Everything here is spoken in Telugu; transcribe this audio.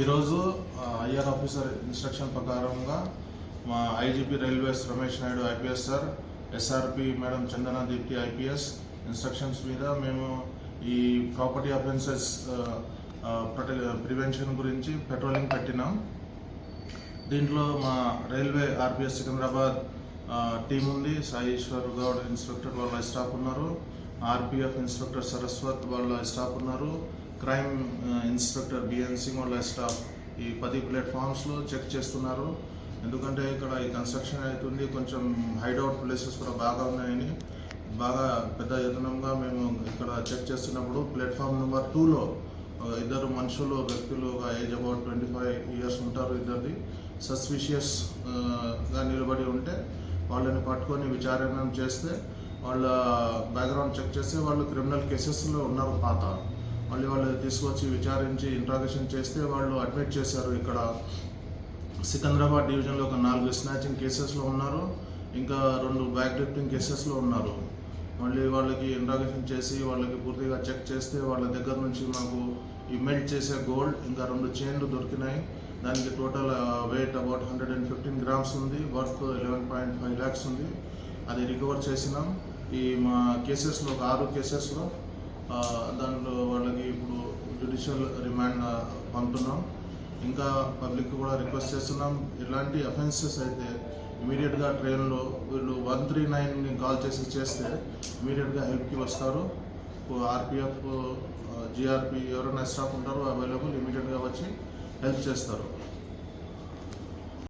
ఈరోజు ఐఆర్ ఆఫీసర్ ఇన్స్ట్రక్షన్ ప్రకారంగా మా IGP railways Ramesh Naidu IPS sir SRP madam Chandana Deepti IPS instructions మీద మేము ఈ ప్రాపర్టీ అఫెన్సెస్ ప్రివెన్షన్ గురించి పెట్రోలింగ్ పెట్టినాం. దీంట్లో మా రైల్వే ఆర్పిఎస్ సికింద్రాబాద్ టీం ఉంది. సాయి ఈశ్వర్ గౌడ్ ఇన్స్పెక్టర్ వాళ్ళ స్టాఫ్ ఉన్నారు. ఆర్పిఎఫ్ ఇన్స్పెక్టర్ సరస్వత్ వాళ్ళ స్టాఫ్ ఉన్నారు. క్రైమ్ ఇన్స్పెక్టర్ బిఎన్ సింగ్ వాళ్ళ స్టాఫ్ ఈ పది ప్లాట్ఫామ్స్లో చెక్ చేస్తున్నారు. ఎందుకంటే ఇక్కడ ఈ కన్స్ట్రక్షన్ అవుతుంది కొంచెం హైడౌట్ ప్లేసెస్ కూడా బాగా ఉన్నాయని బాగా పెద్ద యత్నంగా మేము ఇక్కడ చెక్ చేస్తున్నప్పుడు ప్లాట్ఫామ్ నెంబర్ టూలో ఇద్దరు మనుషులు వ్యక్తులు ఒక age about twenty five years ఉంటారు ఇద్దరిది. సస్పిషియస్గా నిలబడి ఉంటే వాళ్ళని పట్టుకొని విచారణ చేస్తే వాళ్ళ బ్యాక్గ్రౌండ్ చెక్ చేస్తే వాళ్ళు క్రిమినల్ కేసెస్లో ఉన్నారు పాత. మళ్ళీ వాళ్ళు తీసుకొచ్చి విచారించి ఇంట్రాగేషన్ చేస్తే వాళ్ళు అడ్మిట్ చేశారు. ఇక్కడ సికింద్రాబాద్ డివిజన్లో ఒక నాలుగు స్నాచింగ్ కేసెస్లో ఉన్నారు. ఇంకా రెండు బ్యాక్ డ్రిఫ్టింగ్ కేసెస్లో ఉన్నారు. మళ్ళీ వాళ్ళకి ఇంట్రాగేషన్ చేసి వాళ్ళకి పూర్తిగా చెక్ చేస్తే వాళ్ళ దగ్గర నుంచి మాకు ఈ మెల్ట్ చేసే గోల్డ్ ఇంకా రెండు చైన్లు దొరికినాయి. దానికి total weight about hundred and fifteen grams ఉంది. Worth eleven point five lakhs ఉంది. అది రికవర్ చేసినాం. ఈ మా కేసెస్లో ఒక ఆరు కేసెస్లో uh, దాంట్లో జ్యుడిషియల్ రిమాండ్ uh, పంపుతున్నాం. ఇంకా పబ్లిక్ కూడా రిక్వెస్ట్ చేస్తున్నాం. ఇలాంటి అఫెన్సెస్ అయితే ఇమీడియట్గా ట్రైన్లో వీళ్ళు వన్ త్రీ నైన్ని కాల్ చేసి చేస్తే ఇమీడియట్గా హెల్ప్కి వస్తారు. ఆర్పిఎఫ్ జిఆర్పి ఎవరైనా స్టాఫ్ ఉంటారో అవైలబుల్ ఇమీడియట్గా వచ్చి హెల్ప్ చేస్తారు.